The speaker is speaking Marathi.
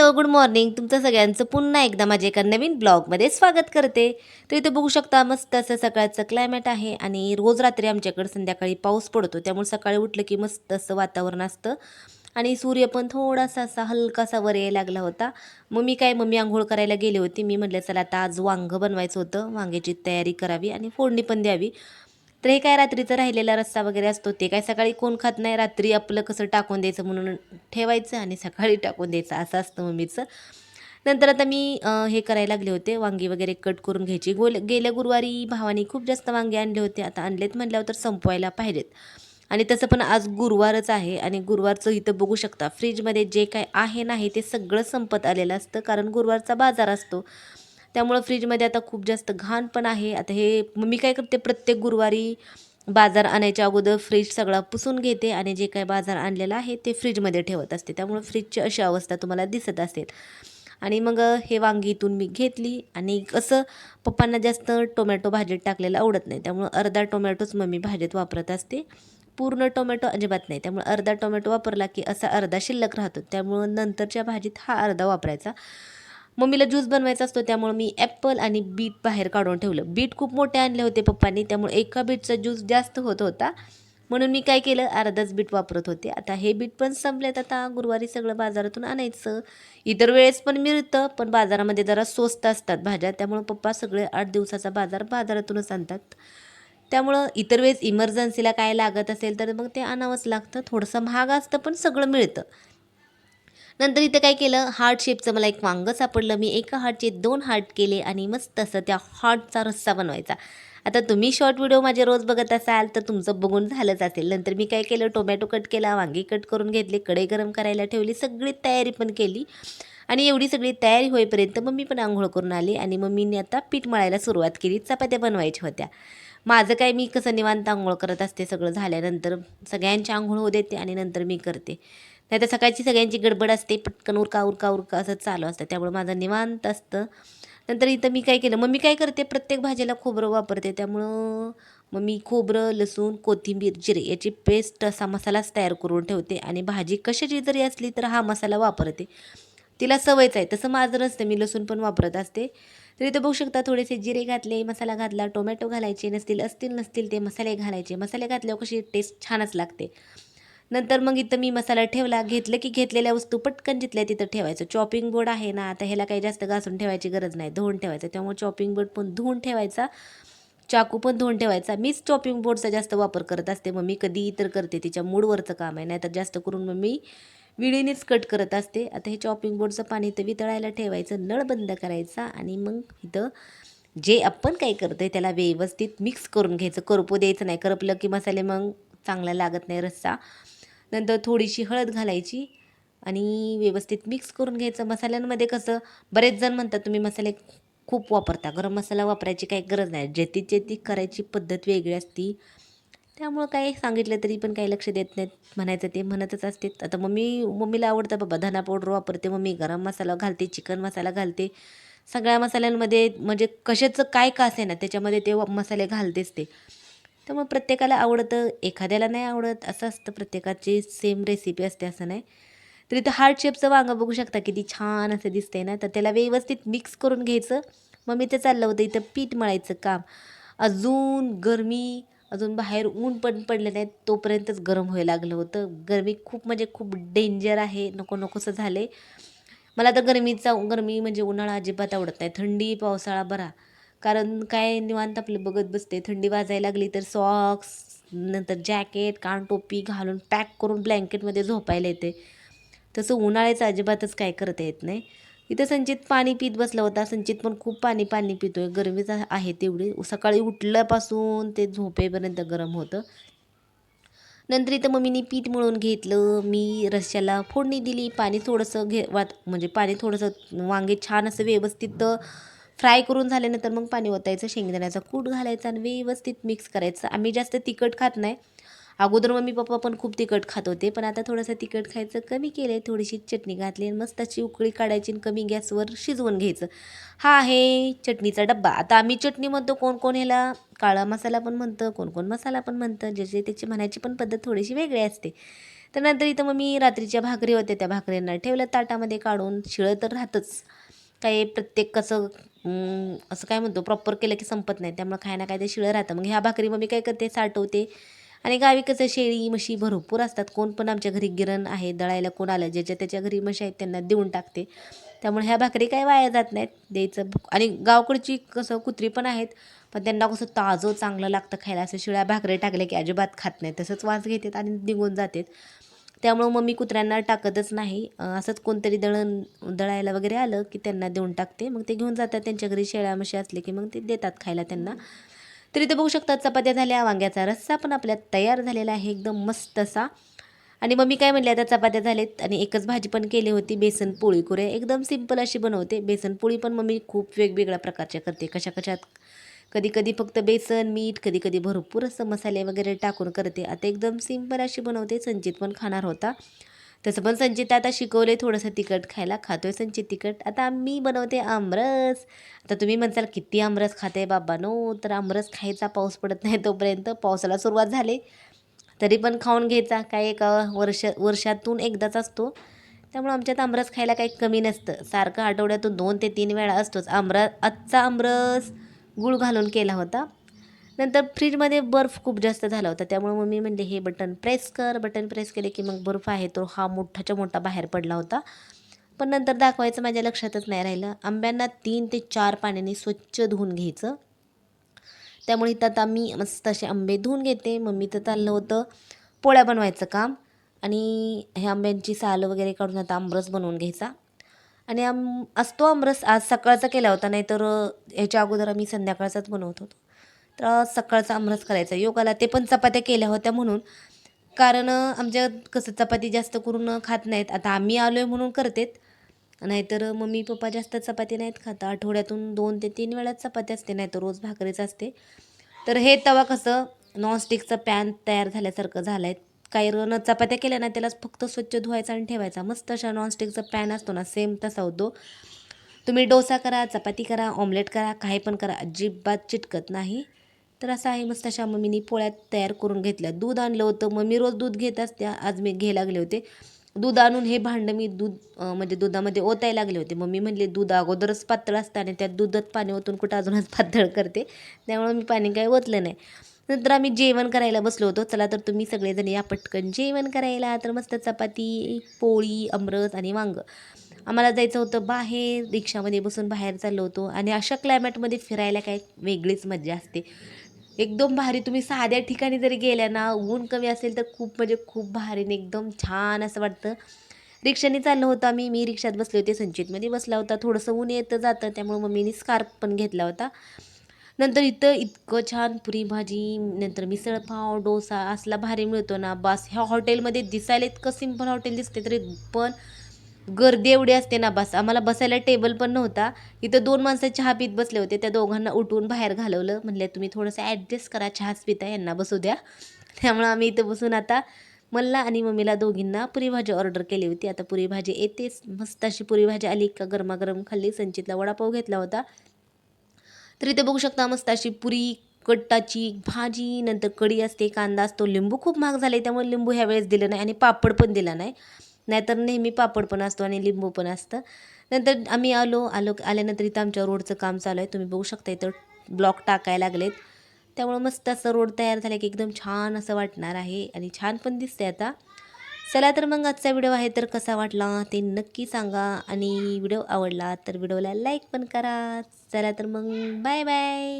Hello good morning. तुमचं सगळ्यांचं पुन्हा एकदा माझ्या एका नवीन ब्लॉगमध्ये स्वागत करते. तर इथं बघू शकता मस्त असं सकाळचं क्लायमेट आहे आणि रोज रात्री आमच्याकडे संध्याकाळी पाऊस पडतो. त्यामुळे सकाळी उठलं की मस्त असं वातावरण असतं. आणि सूर्य पण थोडासा असा हलकासा वर यायला लागला होता. मग मी काय मम्मी आंघोळ करायला गेले होते. मी म्हटलं चला आता आज वांगं बनवायचं होतं. वांग्याची तयारी करावी आणि फोडणी पण द्यावी. तर हे काय रात्रीचं राहिलेला रस्सा वगैरे असतो ते काय सकाळी कोण खात नाही रात्री आपलं कसं टाकून द्यायचं म्हणून ठेवायचं आणि सकाळी टाकून द्यायचं असं असतं मम्मीचं. नंतर आता मी हे करायला लागले होते वांगी वगैरे कट करून घ्यायची. गोल गेल्या गुरुवारी भावानी खूप जास्त वांगे आणले होते आता आणलेत म्हटल्यावर तर संपवायला पाहिजेत. आणि तसं पण आज गुरुवारच आहे आणि गुरुवारचं इथं बघू शकता फ्रीजमध्ये जे काय आहे नाही ते सगळं संपत आलेलं असतं कारण गुरुवारचा बाजार असतो. त्यामुळं फ्रीजमध्ये आता खूप जास्त घाण पण आहे. आता हे मी काय करते प्रत्येक गुरुवारी बाजार आणायच्या अगोदर फ्रीज सगळा पुसून घेते आणि जे काय बाजार आणलेला आहे ते फ्रीजमध्ये ठेवत असते. त्यामुळं फ्रीजची अशी अवस्था तुम्हाला दिसत असेल. आणि मग हे वांगी इथून मी घेतली आणि कसं पप्पांना जास्त टोमॅटो भाजीत टाकलेलं आवडत नाही. त्यामुळं अर्धा टोमॅटोच मम्मी भाजीत वापरत असते. पूर्ण टोमॅटो अजिबात नाही. त्यामुळे अर्धा टोमॅटो वापरला की असा अर्धा शिल्लक राहतो. त्यामुळं नंतरच्या भाजीत हा अर्धा वापरायचा. मम्मीला ज्यूस बनवायचा असतो त्यामुळे मी ॲपल आणि बीट बाहेर काढून ठेवलं. बीट खूप मोठे आणले होते पप्पांनी त्यामुळे एका बीटचा ज्यूस जास्त होत होता. म्हणून मी काय केलं अर्धाच बीट वापरत होते. आता हे बीट पण संपलेत. आता गुरुवारी सगळं बाजारातून आणायचं. इतर वेळेस पण मिळतं पण बाजारामध्ये जरा स्वस्त असतात भाज्या. त्यामुळं पप्पा सगळे आठ दिवसाचा बाजार बाजारातूनच आणतात. त्यामुळं इतर वेळेस इमर्जन्सीला काय लागत असेल तर मग ते आणावंच लागतं. थोडंसं महाग असतं पण सगळं मिळतं. नंतर इथं काय केलं? हार्ट शेपचं मला एक वांगं सापडलं. मी एका हार्टचे दोन हार्ट केले आणि मस्त असं त्या हार्टचा रस्सा बनवायचा. आता तुम्ही शॉर्ट व्हिडिओ माझे रोज बघत असाल तर तुमचं बघून झालंच असेल. नंतर मी काय केलं? टोमॅटो कट केला वांगी कट करून घेतले कढई गरम करायला ठेवली सगळी तयारी पण केली. आणि एवढी सगळी तयारी होईपर्यंत मग मी पण आंघोळ करून आली आणि मग मी आता पीठ मळायला सुरुवात केली. चपात्या बनवायच्या होत्या. माझं काय मी कसं निवांत आंघोळ करत असते सगळं झाल्यानंतर सगळ्यांची आंघोळ होऊ देते आणि नंतर मी करते. नाही तर सकाळची सगळ्यांची गडबड असते पटकन उरका उरका उरका असं चालू असतं. त्यामुळे माझं निवांत असतं. नंतर इथं मी काय केलं मग मी काय करते प्रत्येक भाजीला खोबरं वापरते. त्यामुळं मग मी खोबरं लसूण कोथिंबीर जिरे याची पेस्ट असा मसालाच तयार करून ठेवते. आणि भाजी कशाची जरी असली तर हा मसाला वापरते. तिला सवयच आहे तसं माझं नसतं. मी लसूण पण वापरत असते. तर इथं बघू शकता थोडेसे जिरे घातले मसाला घातला टोमॅटो घालायचे नसतील असतील नसतील ते मसाले घालायचे. मसाले घातल्यावर कशी टेस्ट छानच लागते. नंतर मग इथं मी मसाला ठेवला घेतलं की घेतलेल्या वस्तू पटकन जिथल्या तिथं ठेवायचं. चॉपिंग बोर्ड आहे ना आता ह्याला काही जास्त घासून ठेवायची गरज नाही धुवून ठेवायचं. त्यामुळे चॉपिंग बोर्ड पण धुवून ठेवायचा चाकू पण धुवून ठेवायचा. मीच चॉपिंग बोर्डचा जास्त वापर करत असते मग मी कधी इतर करते तिच्या मूडवरचं काम आहे. नाहीतर जास्त करून मग मी विळीनेच कट करत असते. आता हे चॉपिंग बोर्डचं पाणी इथं वितळायला ठेवायचं नळ बंद करायचा आणि मग इथं जे आपण काय करतोय त्याला व्यवस्थित मिक्स करून घ्यायचं. करपू द्यायचं नाही करपलं की मसाले मग चांगला लागत नाही रस्सा. नंतर थोडीशी हळद घालायची आणि व्यवस्थित मिक्स करून घ्यायचं. मसाल्यांमध्ये कसं बरेच जण म्हणतात तुम्ही मसाले खूप वापरता. गरम मसाला वापरायची काही गरज नाही. जेती जेती करायची पद्धत वेगळी असती. त्यामुळं काय सांगितलं तरी पण काही लक्ष देत नाहीत. म्हणायचं ते म्हणतच असते आता मम्मी मम्मीला आवडतं बाबा धना पावडर वापरते मम्मी. गरम मसाला घालते चिकन मसाला घालते. सगळ्या मसाल्यांमध्ये म्हणजे कशाचं काय का असे ना त्याच्यामध्ये ते मसाले घालतेच ते. त्यामुळे प्रत्येकाला आवडतं एखाद्याला नाही आवडत असं असतं प्रत्येकाची सेम रेसिपी असते असं नाही. तर इथं हार्ट शेपचं वांगं बघू शकता किती छान असं दिसतंय ना. तर त्याला व्यवस्थित मिक्स करून घ्यायचं. मग मी ते चाललं होतं इथं पीठ मळायचं काम. अजून गरमी अजून बाहेर ऊन पण पडलं नाही तोपर्यंतच गरम व्हायला लागलं होतं. गरमी खूप म्हणजे खूप डेंजर आहे नको नकोसं झालं मला तर गरमीचा गरमी म्हणजे उन्हाळा अजिबात आवडत नाही. थंडी पावसाळा बरा. कारण काय निवांत आपलं बघत बसते. थंडी वाजायला लागली तर सॉक्स नंतर जॅकेट कान टोपी घालून पॅक करून ब्लँकेटमध्ये झोपायला येते. तसं उन्हाळ्याचं अजिबातच काय करता येत नाही. इथं संचित पाणी पित बसला होता. संचित पण खूप पाणी पाणी पितोय. गरमीच आहे तेवढी. सकाळी उठल्यापासून ते झोपेपर्यंत गरम होतं. नंतर इथं मम्मीने पीठ मळून घेतलं. मी रश्श्याला फोडणी दिली. पाणी थोडंसं घे वात म्हणजे पाणी थोडंसं वांगे छान असं व्यवस्थित फ्राय करून झाल्यानंतर मग पाणी ओतायचं शेंगदाण्याचा कूट घालायचा आणि व्यवस्थित मिक्स करायचं. आम्ही जास्त तिखट खात नाही. अगोदर मम्मी पप्पा पण खूप तिखट खात होते पण आता थोडंसं तिखट खायचं कमी केलं आहे थोडीशी चटणी घातली आणि मस्त अशी उकळी काढायची आणि कमी गॅसवर शिजवून घ्यायचं. हा आहे चटणीचा डब्बा. आता आम्ही चटणी म्हणतो कोण कोण ह्याला? काळा मसाला पण म्हणतं कोण कोण मसाला पण म्हणतं. ज्याचे त्याची म्हणायची पण पद्धत थोडीशी वेगळी असते. तर नंतर इथं मग मी रात्रीच्या भाकरी होत्या. त्या भाकऱ्यांना ठेवलं ताटामध्ये काढून शिळं तर राहतच. काही प्रत्येक कसं असं काय म्हणतो प्रॉपर केलं की संपत नाही. त्यामुळे काय ना काय ते शिळं राहतं. मग ह्या भाकरी मग मी काय करते साठवते. आणि गावी कसं शेळी म्हशी भरपूर असतात. कोण पण आमच्या घरी गिरण आहे दळायला कोण आलं ज्याच्या त्याच्या घरी म्हशी आहेत त्यांना देऊन टाकते. त्यामुळे ह्या भाकरी काय वाया जात नाहीत द्यायचं. आणि गावकडची कसं कुत्री पण आहेत पण त्यांना कसं ताजं चांगलं लागतं खायला. असं शिळ्या भाकरी टाकल्या की अजिबात खात नाही तसंच वास घेतात आणि निघून जातात. त्यामुळं मग मी कुत्र्यांना टाकतच नाही. असंच कोणतरी दळण दळायला वगैरे आलं की त्यांना देऊन टाकते. मग ते घेऊन जातात त्यांच्या घरी शेळ्या म्हशी असले की मग ते देतात खायला त्यांना. तर ते बघू शकतात चपात्या झाल्या वांग्याचा रस्सा पण आपल्या तयार झालेला आहे. एकदम मस्त असा. आणि मग मी काय म्हणले आता चपात्या झालेत आणि एकच भाजी पण केली होती बेसन पोळी. कुरे एकदम सिंपल अशी बनवते. बेसन पोळी पण मग मी खूप वेगवेगळ्या प्रकारच्या करते. कशा कशात कधी कधी फक्त बेसन मीठ कधी कधी भरपूर असं मसाले वगैरे टाकून करते. आता एकदम सिंपल अशी बनवते. संचित पण खाणार होता. तसं पण संचित आता शिकवले थोडंसं तिखट खायला. खातोय संचित तिखट. आता मी बनवते आमरस. आता तुम्ही म्हणसाल किती आमरस खाते बाबा? नो तर आमरस खायचा पाऊस पडत नाही तोपर्यंत. पावसाला सुरुवात झाली. तरी पण खाऊन घ्यायचा. काय एका वर्ष वर्षातून एकदाच असतो. त्यामुळे आमच्यात आमरस खायला काही कमी नसतं. सारखं आठवड्यातून दोन ते तीन वेळा असतोच. आमरा आजचा आमरस. गुळ घालून केला होता. नंतर फ्रीजमध्ये बर्फ खूप जास्त झाला होता. त्यामुळे मग मी म्हणले हे बटन प्रेस कर. बटन प्रेस केले की मग बर्फ आहे तो हा मोठाच्या मोठा बाहेर पडला होता. पण नंतर दाखवायचं माझ्या लक्षातच नाही राहिलं. आंब्यांना तीन ते चार पाण्याने स्वच्छ धुवून घ्यायचं. त्यामुळे इथं आता मी मस्त असे आंबे धुवून घेते. मम्मीचं चाललं होतं पोळ्या बनवायचं काम. आणि हे आंब्यांची सालं वगैरे काढून आता आमरस बनवून घ्यायचा. आणि आम असतो आमरस आज सकाळचा केला होता नाहीतर ह्याच्या अगोदर आम्ही संध्याकाळचाच बनवत होतो. तर आज सकाळचा आमरस करायचा. योगाला ते पण चपात्या केल्या होत्या म्हणून. कारण आमच्या कसं चपाती जास्त करून खात नाहीत. आता आम्ही आलो आहे म्हणून करतेत. नाहीतर मम्मी पप्पा जास्त चपाती नाहीत खात. आठवड्यातून दोन ते तीन वेळा चपाती असते नाहीतर रोज भाकरीच असते. तर हे तवा कसं नॉनस्टिकचं पॅन तयार झाल्यासारखं झालं आहे काही न चपात्या केल्या ना त्याला फक्त स्वच्छ धुवायचा आणि ठेवायचा. मस्त अशा नॉनस्टिकचा पॅन असतो ना सेम तसा होतो. तुम्ही डोसा करा चपाती करा ऑमलेट करा काही पण करा अजिबात चिटकत नाही. तर असं आहे मस्त अशा मम्मीनी पोळ्यात तयार करून घेतल्या. दूध आणलं होतं मम्मी रोज दूध घेत असते. आज मी घ्यायला लागले होते. दूध आणून हे भांडं मी दूध म्हणजे दुधामध्ये ओतायला लागले होते. मम्मी म्हणले दूध अगोदरच पातळ असतं आणि त्यात दुधात पाणी ओतून कुठं अजूनच पातळ करते. त्यामुळे मी पाणी काही ओतलं नाही. नंतर आम्ही जेवण करायला बसलो होतो. चला तर तुम्ही सगळेजण या पटकन. जेवण करायला तर मस्त चपाती पोळी अमरस आणि वांग. आम्हाला जायचं होतं बाहेर रिक्षामध्ये बसून बाहेर चाललो होतो. आणि अशा क्लायमेटमध्ये फिरायला काय वेगळीच मजा असते. एकदम भारी तुम्ही साध्या ठिकाणी जरी गेल्या ना ऊन कमी असेल तर खूप म्हणजे खूप भारी आणि एकदम छान असं वाटतं. रिक्षाने चाललो होतो आम्ही. मी रिक्षात बसले होते. संचितमध्ये बसला होता. थोडंसं ऊन येतं जातं. त्यामुळे मम्मीने स्कार्फ पण घेतला होता. नंतर इथं इतकं छान पुरी भाजी नंतर मिसळपाव डोसा असला भारी मिळतो ना बास. ह्या हॉटेलमध्ये दिसायला इतकं सिंपल हॉटेल दिसते तरी पण गर्दी एवढी असते ना बस. आम्हाला बसायला टेबल पण नव्हता. इथं दोन माणसं चहा पीत बसले होते. त्या दोघांना उठवून बाहेर घालवलं. म्हणले तुम्ही थोडंसं ॲडजस्ट करा. चहाच पिता यांना बसू द्या. त्यामुळं आम्ही इथं बसून आता मला आणि मम्मीला दोघींना पुरी भाजी ऑर्डर केली होती. आता पुरी भाजी येतेच. मस्त अशी पुरी भाजी आली का गरमागरम खाल्ली. संचितला वडापाव घेतला होता. तर इथे बघू शकता मस्त अशी पुरी कट्टाची भाजी नंतर कढी असते कांदा असतो लिंबू खूप महाग झाले त्यामुळे लिंबू ह्या वेळेस दिलं नाही आणि पापड पण दिला नाही. नाहीतर नेहमी पापड पण असतो आणि लिंबू पण असतं. नंतर आम्ही आलो आलो आल्यानंतर इथं आमच्या रोडचं काम चालू आहे. तुम्ही बघू शकता इथं ब्लॉक टाकायला लागलेत. त्यामुळे मस्त असं रोड तयार झाला की एकदम छान असं वाटणार आहे आणि छान पण दिसते आता. चला तर मग आजचा व्हिडिओ आहे तर कसा वाटला ते नक्की सांगा. आणि व्हिडिओ आवडला तर व्हिडिओला लाईक पण करा. चला तर मग बाय बाय.